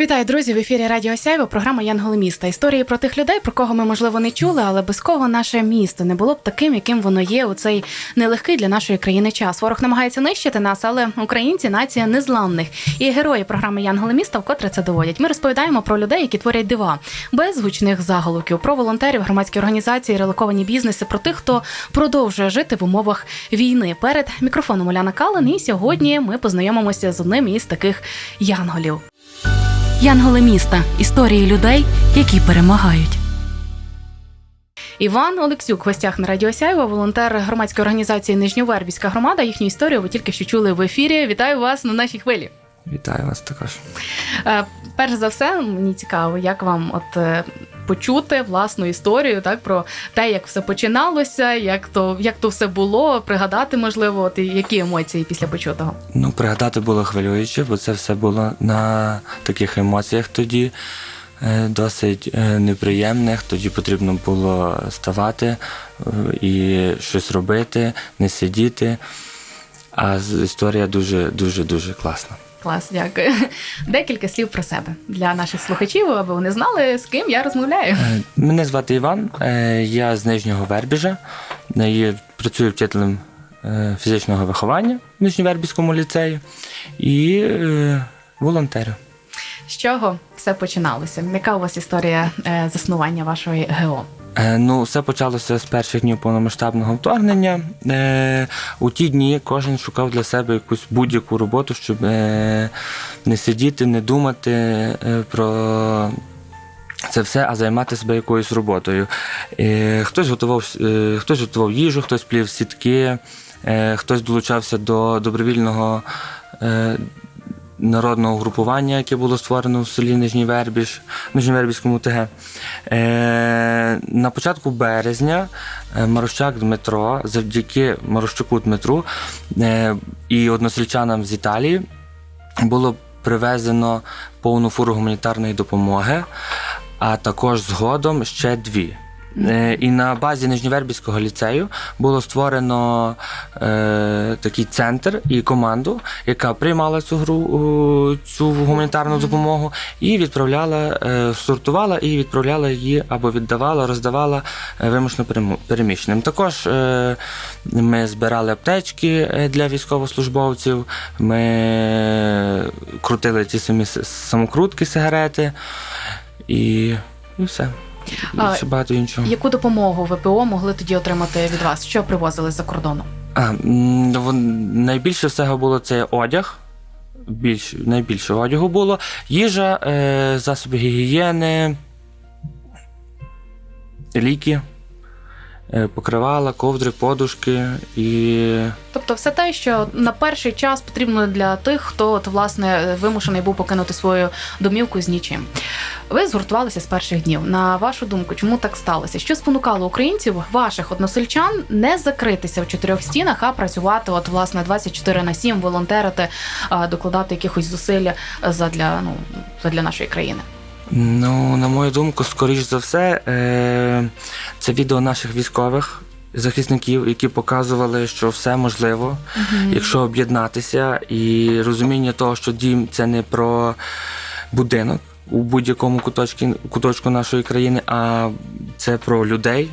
Вітаю, друзі! В ефірі Радіо Сяйво, програма Янголи міста. Історії про тих людей, про кого ми можливо не чули, але без кого наше місто не було б таким, яким воно є у цей нелегкий для нашої країни час. Ворог намагається нищити нас, але українці нація незламних. І герої програми Янголи міста вкотре це доводять. Ми розповідаємо про людей, які творять дива, без гучних заголовків, про волонтерів, громадські організації, релоковані бізнеси, про тих, хто продовжує жити в умовах війни. Перед мікрофоном Оляна Калин. І сьогодні ми познайомимося з одним із таких янголів. Янголи міста історії людей, які перемагають. Іван Олексюк, в гостях на Радіо Сяйва, волонтер громадської організації Нижньовербівська громада. Їхню історію ви тільки що чули в ефірі. Вітаю вас на нашій хвилі. Вітаю вас також. Е, перш за все, мені цікаво, як вам от е, почути власну історію, так про те, як все починалося, як то як то все було, пригадати, можливо, от які емоції після почутого. Ну, пригадати було хвилююче, бо це все було на таких емоціях тоді. е, Досить е, неприємних, тоді потрібно було ставати е, і щось робити, не сидіти. А історія дуже дуже дуже класна. Клас, дякую. Декілька слів про себе для наших слухачів, аби вони знали, з ким я розмовляю. Е, Мене звати Іван, е, я з Нижнього Вербіжа. Е, є- Працюю вчителем е, фізичного виховання в Нижньовербівському ліцеї і е, волонтерю. З чого все починалося? Яка у вас історія е, заснування вашої ГО? Е, Ну, все почалося з перших днів повномасштабного вторгнення. Е, У ті дні кожен шукав для себе якусь будь-яку роботу, щоб е, не сидіти, не думати про це все, а займати себе якоюсь роботою. Хтось готував, хтось готував їжу, хтось плів сітки, хтось долучався до добровільного. Народного групування, яке було створено в селі Нижній Вербіж, Нижньовербівському ТГ. Е, на початку березня е, Марощак Дмитро, завдяки Марощуку Дмитру е, і односельчанам з Італії було привезено повну фуру гуманітарної допомоги, а також згодом ще дві. Е, І на базі Нижньовербівського ліцею було створено е, такий центр і команду, яка приймала цю гру, цю гуманітарну допомогу і відправляла, е, сортувала і відправляла її або віддавала, роздавала е, вимушено переміщеним. Також е, ми збирали аптечки е, для військовослужбовців, ми крутили ті самі самокрутки, сигарети і, і все. А, ще багато іншого. Яку допомогу ВПО могли тоді отримати від вас? Що привозили з-за кордону? А, найбільше всього було це одяг. Більш, найбільше одягу було. Їжа, е, засоби гігієни, ліки, покривала, ковдри, подушки і. Тобто, все те, що на перший час потрібно для тих, хто от, власне вимушений був покинути свою домівку з нічим. Ви згуртувалися з перших днів. На вашу думку, чому так сталося? Що спонукало українців, ваших односельчан, не закритися в чотирьох стінах, а працювати, от власне 24 на 7, волонтерити, докладати якихось зусиль задля ну задля нашої країни? Ну, на мою думку, скоріш за все, е, це відео наших військових захисників, які показували, що все можливо, якщо об'єднатися, і розуміння того, що дім це не про будинок у будь-якому куточку, куточку нашої країни, а це про людей.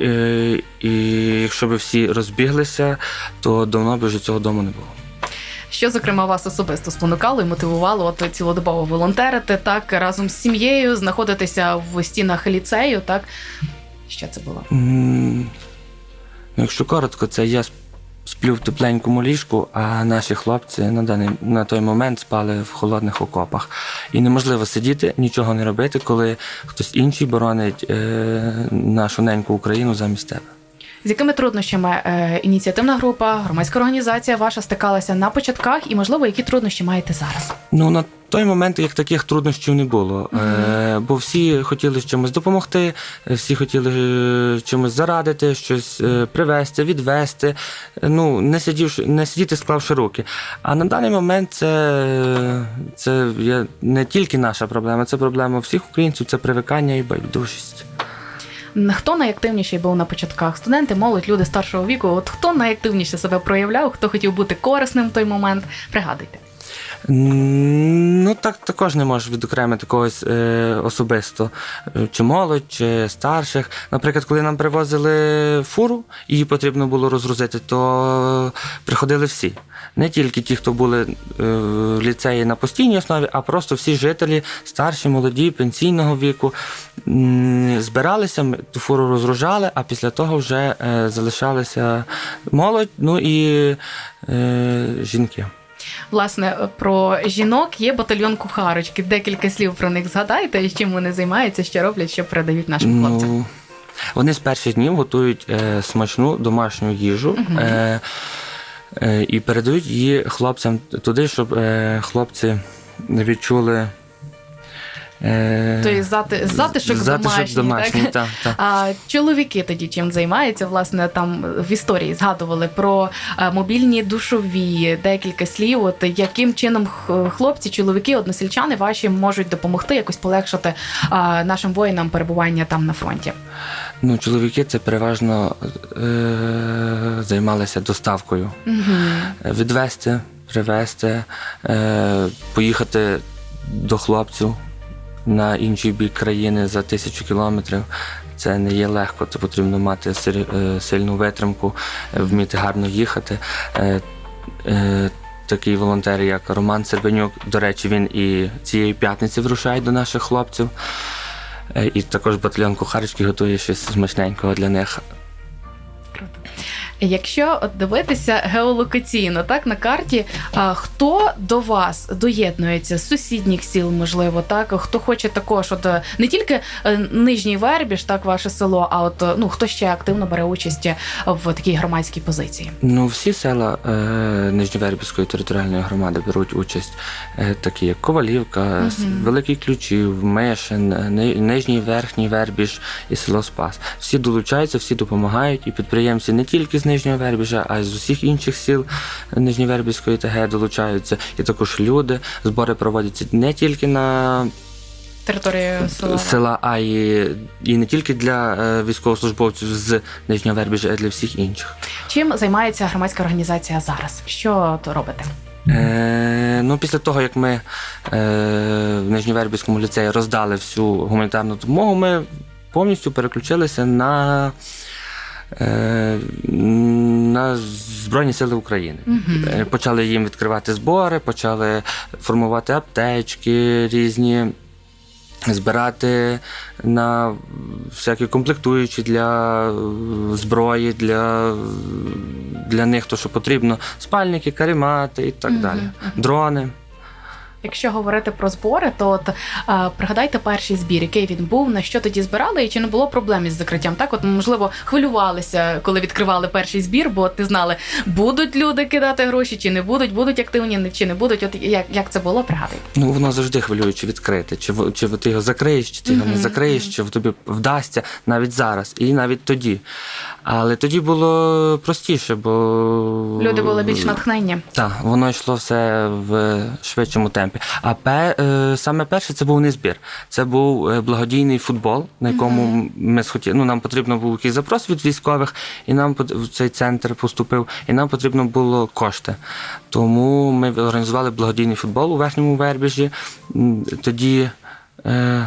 Е, І якщо б всі розбіглися, то давно б вже цього дому не було. Що, зокрема, вас особисто спонукало і мотивувало от цілодобово волонтерити, так разом з сім'єю, знаходитися в стінах ліцею, так? Що це було? Ну, Якщо коротко, це я сплю в тепленькому ліжку, а наші хлопці на даний на той момент спали в холодних окопах. І неможливо сидіти, нічого не робити, коли хтось інший боронить е, нашу неньку Україну замість тебе. З якими труднощами е, ініціативна група, громадська організація ваша стикалася на початках, і можливо, які труднощі маєте зараз? Ну на той момент як таких труднощів не було, е, бо всі хотіли чимось допомогти, е, всі хотіли чимось зарадити, щось привезти, відвести. Ну не сидівши, не сидіти, склавши руки. А на даний момент це, це не тільки наша проблема, це проблема всіх українців, це привикання і байдужість. Хто найактивніший був на початках? Студенти, молодь, люди старшого віку. От хто найактивніше себе проявляв, хто хотів бути корисним в той момент? Пригадуйте. Ну, так також не можеш відокремити когось е, особисто, чи молодь, чи старших. Наприклад, коли нам привозили фуру, її потрібно було розгрузити, то приходили всі. Не тільки ті, хто були е, в ліцеї на постійній основі, а просто всі жителі, старші, молоді, пенсійного віку. Збиралися, ту фуру розгружали, а після того вже е, залишалися молодь, ну і е, жінки. Власне, про жінок є батальйон кухарочки. Декілька слів про них згадайте, і чим вони займаються, що роблять, що передають нашим хлопцям. Ну, вони з перших днів готують е, смачну домашню їжу е, е, і передають її хлопцям туди, щоб е, хлопці відчули. Е, Тобто зати, затишок, домашній. домашній, так? так, так. А чоловіки тоді чим займаються? Власне, там в історії згадували про е, мобільні душові, декілька слів. От яким чином хлопці, чоловіки, односельчани ваші можуть допомогти якось полегшити е, нашим воїнам перебування там на фронті? Ну, чоловіки це переважно е, займалися доставкою. Угу. Е, Відвести, привезти, е, поїхати до хлопців на інший бік країни за тисячу кілометрів. Це не є легко, це потрібно мати е, сильну витримку, вміти гарно їхати. Е, е, Такий волонтер, як Роман Сербенюк, до речі, він і цієї п'ятниці врушає до наших хлопців. І також батальйон кухарочки готує щось смачненького для них. Якщо от дивитися геолокаційно, так на карті, а, хто до вас доєднується з сусідніх сіл, можливо, так хто хоче також, от е, не тільки е, нижній вербіж, так ваше село, а от е, ну хто ще активно бере участь в такій громадській позиції? Ну, всі села е, Нижньовербівської територіальної громади беруть участь, е, такі як Ковалівка, Мгм. Великий Ключів, Мишин, Ни- Нижній Верхній Вербіж і село Спас. Всі долучаються, всі допомагають, і підприємці не тільки з Нижнього Вербіжа, а й з усіх інших сіл Нижньовербівської ТГ долучаються. І також люди. Збори проводяться не тільки на Територію села. села, а й і не тільки для е, військовослужбовців з Нижнього Вербіжа, а й для всіх інших. Чим займається громадська організація зараз? Що то робите? Е, ну, після того, як ми е, в Нижньовербівському ліцеї роздали всю гуманітарну допомогу, ми повністю переключилися на, на Збройні Сили України. Е, Почали їм відкривати збори, почали формувати аптечки різні, збирати на всякі комплектуючі для е, зброї, для, для них то, що потрібно, спальники, каремати і так Мгм, далі. Дрони. Якщо говорити про збори, то от а, пригадайте перший збір, який він був, на що тоді збирали, і чи не було проблем із закриттям? Так, от можливо, хвилювалися, коли відкривали перший збір, бо от не знали, будуть люди кидати гроші, чи не будуть, будуть активні, чи не будуть. От як, як це було, пригадайте. Ну, воно завжди хвилює, чи відкрити, чи, чи ти його закриєш, чи ти його не закриєш, чи в тобі вдасться навіть зараз, і навіть тоді. Але тоді було простіше, бо Люди були більш натхненні. Так, воно йшло все в швидшому темпі. А пе, е, саме перше це був не збір. Це був е, благодійний футбол, на якому ми схотіли. Ну, нам потрібно був якийсь запрос від військових, і нам в цей центр поступив, і нам потрібно було кошти. Тому ми організували благодійний футбол у верхньому вербіжі. Тоді. Е,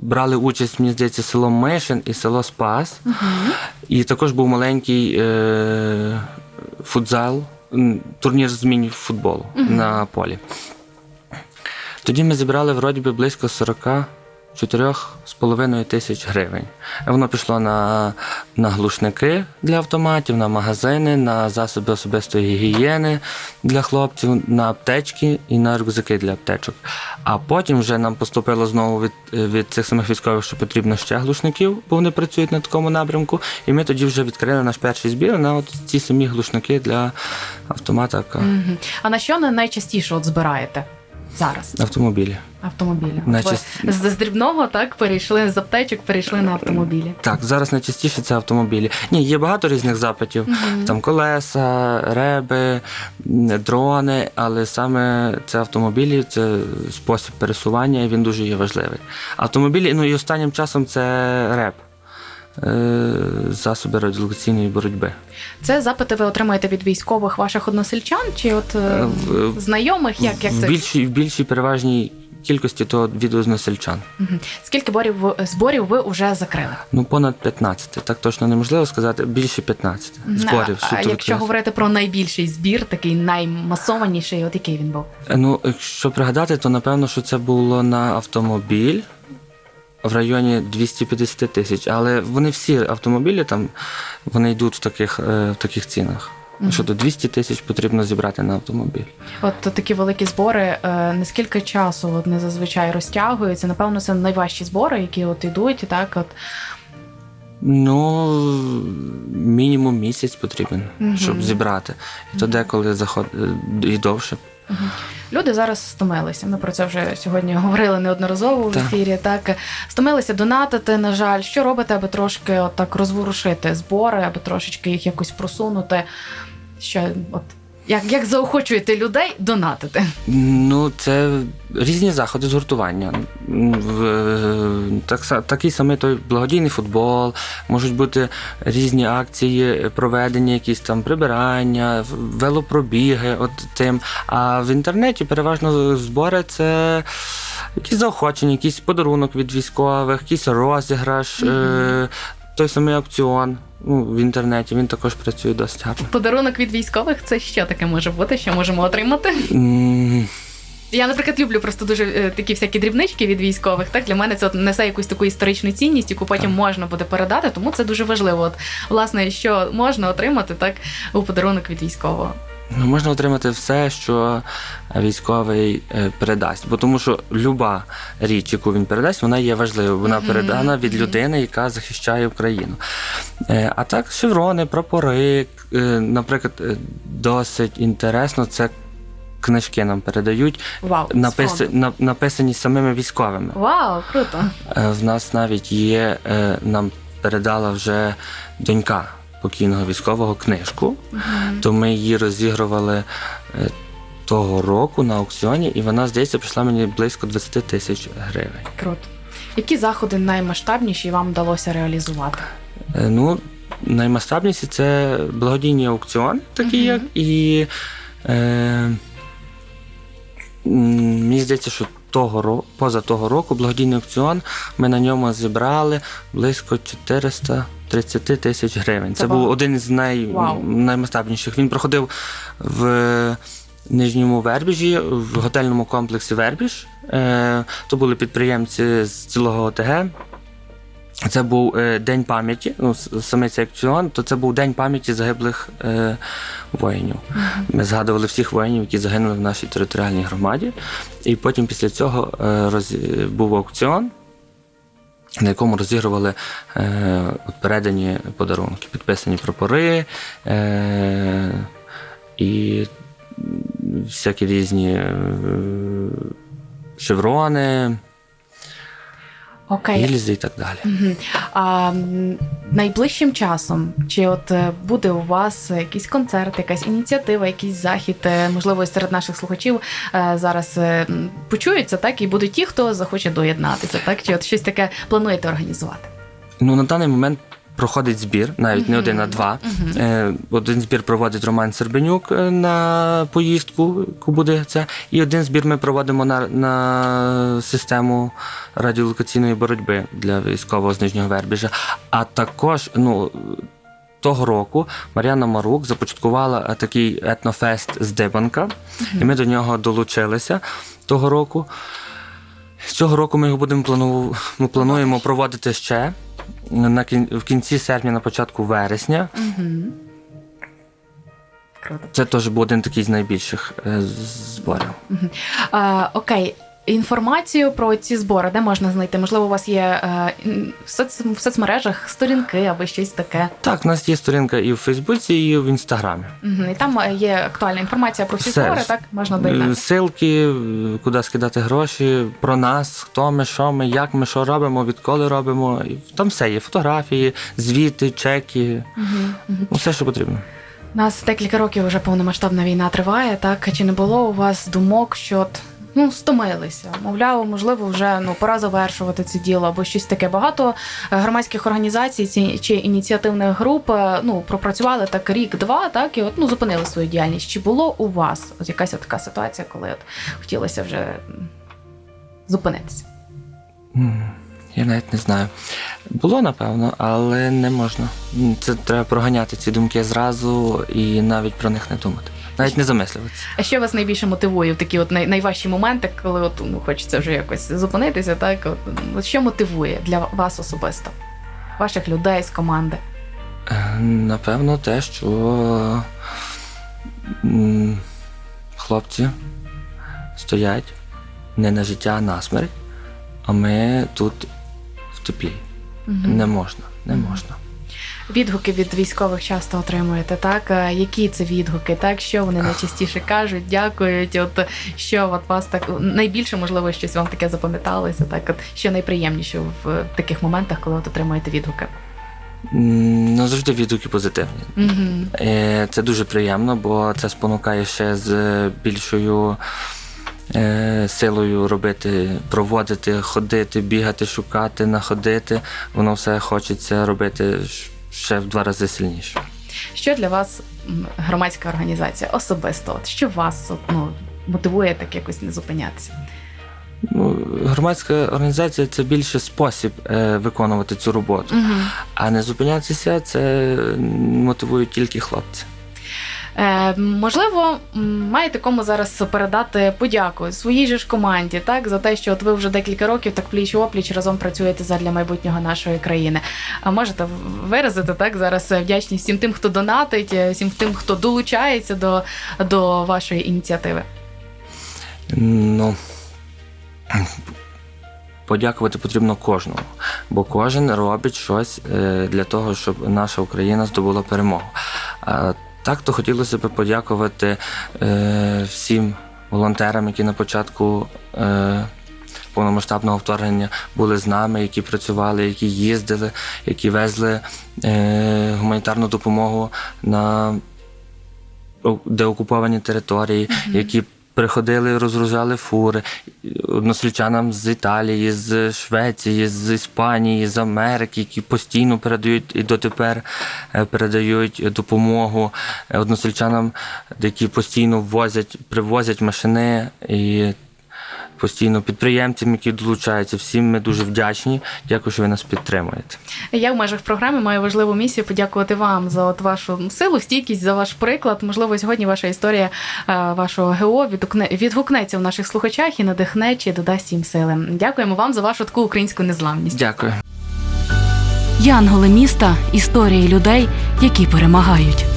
Брали участь, мені здається, село Мишин і село Спас. І також був маленький е, футзал, турнір змін футболу на полі. Тоді ми зібрали вроді би близько 44,5 тисяч гривень. Воно пішло на, на глушники для автоматів, на магазини, на засоби особистої гігієни для хлопців, на аптечки і на рюкзаки для аптечок. А потім вже нам поступило знову від, від цих самих військових, що потрібно ще глушників, бо вони працюють на такому напрямку. І ми тоді вже відкрили наш перший збір на от ці самі глушники для автомата А на що найчастіше от збираєте зараз? автомобілі. Автомобілі. От Найчаст- ви з, з дрібного так перейшли з аптечок, перейшли на автомобілі. Так, зараз найчастіше це автомобілі. Ні, є багато різних запитів. Мгм. Там колеса, реби, дрони, але саме це автомобілі, це спосіб пересування, і він дуже є важливий. Автомобілі, ну і останнім часом це реп. е, засоби радіолокаційної боротьби. Це запити ви отримуєте від військових ваших односельчан чи от е, Е, в- знайомих? Як, як в, це? більшій, в більшій переважній кількості то від односельчан. Мгм. Скільки борів ви- зборів ви вже закрили? Ну, понад 15. Так точно неможливо сказати. Більше 15 зборів. А, а суто якщо відкрито. говорити про найбільший збір, такий наймасованіший, от який він був? Ну, якщо пригадати, то напевно, що це було на автомобіль в районі 250 тисяч. Але вони всі автомобілі там вони йдуть в таких, е, в таких цінах. Що до 200 тисяч потрібно зібрати на автомобіль. От такі великі збори, е, наскільки часу не зазвичай розтягуються? Напевно, це найважчі збори, які от йдуть, так от Ну, мінімум місяць потрібен, Мгм. щоб зібрати. І то деколи заход... е, і довше. Люди зараз стомилися. Ми про це вже сьогодні говорили неодноразово в ефірі. Так стомилися донатити. На жаль, що робите, аби трошки от так розворушити збори, аби трошечки їх якось просунути. Що от як, як заохочуєте людей донатити? Ну, це різні заходи згуртування. М, в- е, Так, такий самий той благодійний футбол, можуть бути різні акції, проведення, якісь там прибирання, велопробіги, от тим. А в інтернеті переважно збори це. Якісь заохочення, якийсь подарунок від військових, якийсь розіграш, е, той самий аукціон ну, в інтернеті, він також працює досить гарно. Подарунок від військових це що таке може бути? Що можемо отримати? М, Я, наприклад, люблю просто дуже е, такі всякі дрібнички від військових. Так для мене це от несе якусь таку історичну цінність, яку потім можна буде передати. Тому це дуже важливо. От власне, що можна отримати так у подарунок від військового. Ну, можна отримати все, що військовий е, передасть. Бо тому що люба річ, яку він передасть, вона є важливою. Вона передана від людини, яка захищає Україну. Е, А так, шеврони, прапори, е, наприклад, е, досить інтересно, це книжки нам передають, Вау, з написи, фронту. на- написані самими військовими. Вау, круто. Е, В нас навіть є, е, нам передала вже донька покійного військового книжку то ми її розігрували е, того року на аукціоні, і вона, здається, прийшла мені близько 20 тисяч гривень. Круто. Які заходи наймасштабніші вам вдалося реалізувати? Е, Ну, наймасштабніші це благодійні аукціони, такі Мгм. як і. Е, мені здається, що того року, поза того року благодійний аукціон ми на ньому зібрали близько 430 тисяч гривень. Це Це, був один з най, Вау. наймасштабніших. Він проходив в Нижньому Вербіжі, в готельному комплексі Вербіж. Е, то були підприємці з цілого ОТГ. Це був е, День пам'яті, ну, саме цей акціон, то це був День пам'яті загиблих е, воїнів. Ми згадували всіх воїнів, які загинули в нашій територіальній громаді. І потім після цього е, роз... був аукціон, на якому розігрували е, передані подарунки, підписані прапори е, і всякі різні е, шеврони, Окей. гільзи і так далі. Мгм. А м, найближчим часом, чи от е, буде у вас якийсь концерт, якась ініціатива, якийсь захід, е, можливо, серед наших слухачів е, зараз е, м, почуються, так і будуть ті, хто захоче доєднатися, так чи от щось таке плануєте організувати? Ну, на даний момент проходить збір, навіть не один, а два. Е, Один збір проводить Роман Сербенюк е, на поїздку, яку буде це. І один збір ми проводимо на, на систему радіолокаційної боротьби для військового з Нижнього Вербіжа. А також, ну. Того року Мар'яна Марук започаткувала такий етнофест з Дибанка, і ми до нього долучилися того року. Цього року ми його будемо плану... ми плануємо проводити ще на кін... в кінці серпня, на початку вересня. Угу. Круто. Це теж був один такий з найбільших е, зборів. А, окей. Інформацію про ці збори, де можна знайти? Можливо, у вас є е, в, соц... в соцмережах сторінки або щось таке. Так, в нас є сторінка і в Фейсбуці, і в Інстаграмі. Угу. І там е, є актуальна інформація про всі Все. збори, так можна Е. Силки, куди скидати гроші, про нас, хто ми, що ми, як ми, що робимо, відколи робимо. Там все є: фотографії, звіти, чеки, Угу. Угу. все, що потрібно. У нас декілька років вже повномасштабна війна триває. Так чи не було у вас думок, що ну стомилися. Мовляв, можливо, вже ну пора завершувати це діло або щось таке. Багато е, громадських організацій ці- чи ініціативних груп е, ну пропрацювали так рік-два, так і от ну зупинили свою діяльність. Чи було у вас от якась от така ситуація, коли от хотілося вже зупинитися? Я навіть не знаю. Було, напевно, але не можна. Це треба проганяти ці думки зразу і навіть про них не думати. Навіть не замислюватися. А що вас найбільше мотивує в такі от най- найважчі моменти, коли от ну хочеться вже якось зупинитися? Так, от, от що мотивує для вас особисто, ваших людей з команди? Е, Напевно, те, що хлопці стоять не на життя, а на смерть, а ми тут в теплі. Мгм. Не можна, не можна. Відгуки від військових часто отримуєте, так? Е, Які це відгуки? Так, що вони найчастіше кажуть, дякують? От що от вас так найбільше, можливо, щось вам таке запам'яталося, так от що найприємніше в таких моментах, коли от отримуєте відгуки? Ну, завжди відгуки позитивні. Угу. Це дуже приємно, бо це спонукає ще з більшою е, силою робити, проводити, ходити, бігати, шукати, находити. Воно все хочеться робити ще в два рази сильніше. Що для вас громадська організація особисто? От що вас ну, мотивує так якось не зупинятися? Ну, громадська організація це більше спосіб е, виконувати цю роботу. Угу. А не зупинятися це мотивують тільки хлопці. Е, можливо, маєте кому зараз передати подяку своїй же ж команді, так за те, що от ви вже декілька років так пліч опліч разом працюєте задля майбутнього нашої країни. А можете виразити так зараз вдячність всім тим, хто донатить, е, всім тим, хто долучається до, до вашої ініціативи. Ну, подякувати потрібно кожному, бо кожен робить щось е, для того, щоб наша Україна здобула перемогу. Так то хотілося б подякувати е, всім волонтерам, які на початку. Е, Повномасштабного вторгнення були з нами, які працювали, які їздили, які везли е, гуманітарну допомогу на деокуповані території, які приходили, розгружали фури односельчанам з Італії, з Швеції, з Іспанії, з Америки, які постійно передають і дотепер е, передають допомогу е, односельчанам, які постійно возять, привозять машини і. Постійно підприємцям, які долучаються, всім ми дуже вдячні. Дякую, що ви нас підтримуєте. Я в межах програми маю важливу місію подякувати вам за от вашу силу, стійкість, за ваш приклад. Можливо, сьогодні ваша історія е, вашого ГО відгукне, відгукнеться в наших слухачах і надихне чи додасть їм сили. Дякуємо вам за вашу таку українську незламність. Дякую. Янголи міста історії людей, які перемагають.